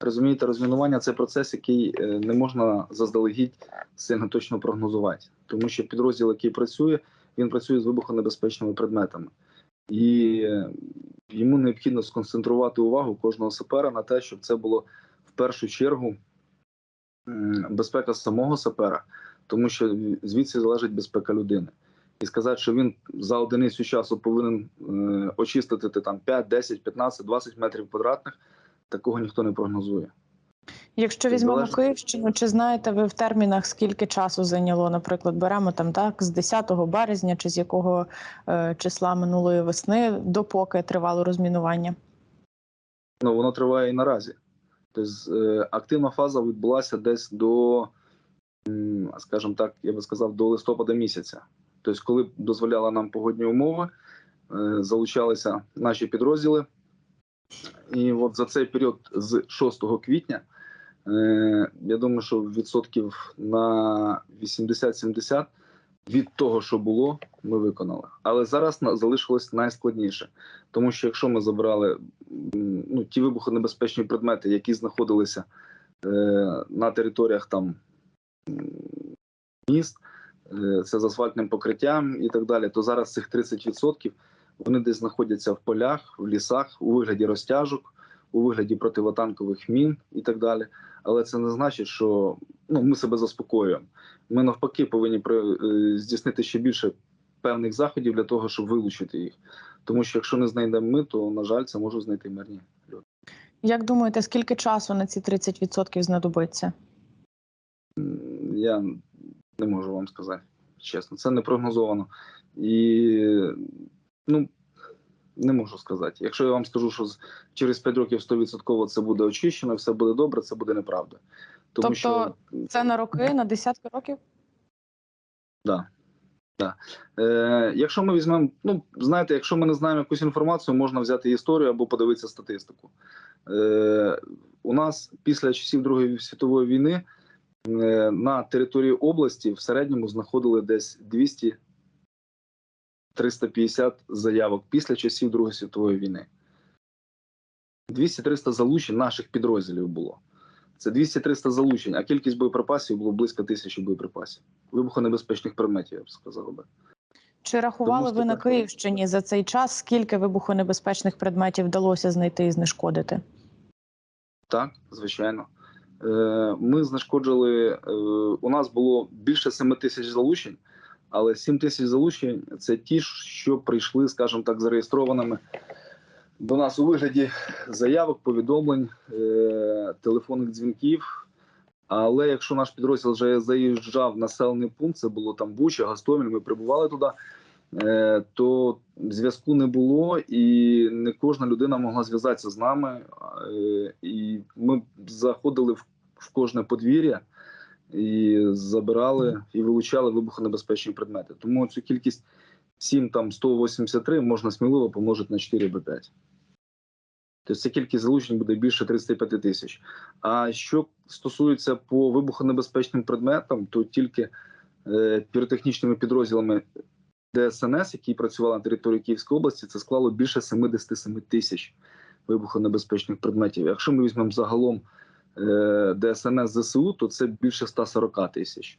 Розумієте, розмінування це процес, який е, не можна заздалегідь сильно точно прогнозувати, тому що підрозділ, який працює, він працює з вибухонебезпечними предметами, і е, йому необхідно сконцентрувати увагу кожного сапера на те, щоб це було в першу чергу безпека самого сапера, тому що звідси залежить безпека людини. І сказати, що він за одиницю часу повинен е, очистити там 5, 10, 15, 20 метрів квадратних, такого ніхто не прогнозує. Якщо візьмемо Київщину, чи знаєте ви в термінах, скільки часу зайняло, наприклад, беремо там так з 10 березня чи з якого е, числа минулої весни, допоки тривало розмінування? Ну, воно триває і наразі. Тобто е, активна фаза відбулася десь до, скажімо так, я би сказав, до листопада місяця. Тобто, коли дозволяли нам погодні умови, е, залучалися наші підрозділи. І от за цей період з 6 квітня, е, я думаю, що відсотків на 80-70 від того, що було, ми виконали. Але зараз залишилось найскладніше. Тому що якщо ми забрали ну, ті вибухонебезпечні предмети, які знаходилися е, на територіях там міст, е, це з асфальтним покриттям і так далі, то зараз цих 30% вони десь знаходяться в полях, в лісах, у вигляді розтяжок, у вигляді противотанкових мін і так далі. Але це не значить, що ну, ми себе заспокоюємо. Ми навпаки повинні е, здійснити ще більше певних заходів для того, щоб вилучити їх. Тому що якщо не знайдемо ми, то на жаль, це можуть знайти мирні люди. Як думаєте, скільки часу на ці 30% знадобиться? Я не можу вам сказати чесно. Це не прогнозовано. І ну не можу сказати. Якщо я вам скажу, що через 5 років 100% це буде очищено, все буде добре, це буде неправда. Тому Тобто що Це на роки, на десятки років? Да. Да. Е, якщо ми візьмемо, ну знаєте, якщо ми не знаємо якусь інформацію, можна взяти історію або подивитися статистику. Е, у нас після часів Другої світової війни е, на території області в середньому знаходили десь 200 350 заявок після часів Другої світової війни. 200-300 залучень наших підрозділів було. Це 200-300 залучень, а кількість боєприпасів було близько тисячі боєприпасів. Вибухонебезпечних предметів, я б сказав би. Чи рахували Тому ви на так. Київщині за цей час, скільки вибухонебезпечних предметів вдалося знайти і знешкодити? Так, звичайно. Е, Ми знешкоджили. е, У нас було більше 7 тисяч залучень, але 7 тисяч залучень це ті, що прийшли, скажімо так, зареєстрованими до нас у вигляді заявок, повідомлень, е, телефонних дзвінків. Але якщо наш підрозділ вже заїжджав в населений пункт, це було там Буча, Гастомель, ми прибували туди, е, то зв'язку не було, і не кожна людина могла зв'язатися з нами. Е, І ми заходили в кожне подвір'я і забирали і вилучали вибухонебезпечні предмети. Тому цю кількість 7 там 183 можна сміливо помножити на 4 або 5. Тобто ця кількість залучень буде більше 35 тисяч. А що стосується по вибухонебезпечним предметам, то тільки е, піротехнічними підрозділами ДСНС, які працювали на території Київської області, це склало більше 77 тисяч вибухонебезпечних предметів. Якщо ми візьмемо загалом ДСНС ЗСУ, то це більше 140 тисяч.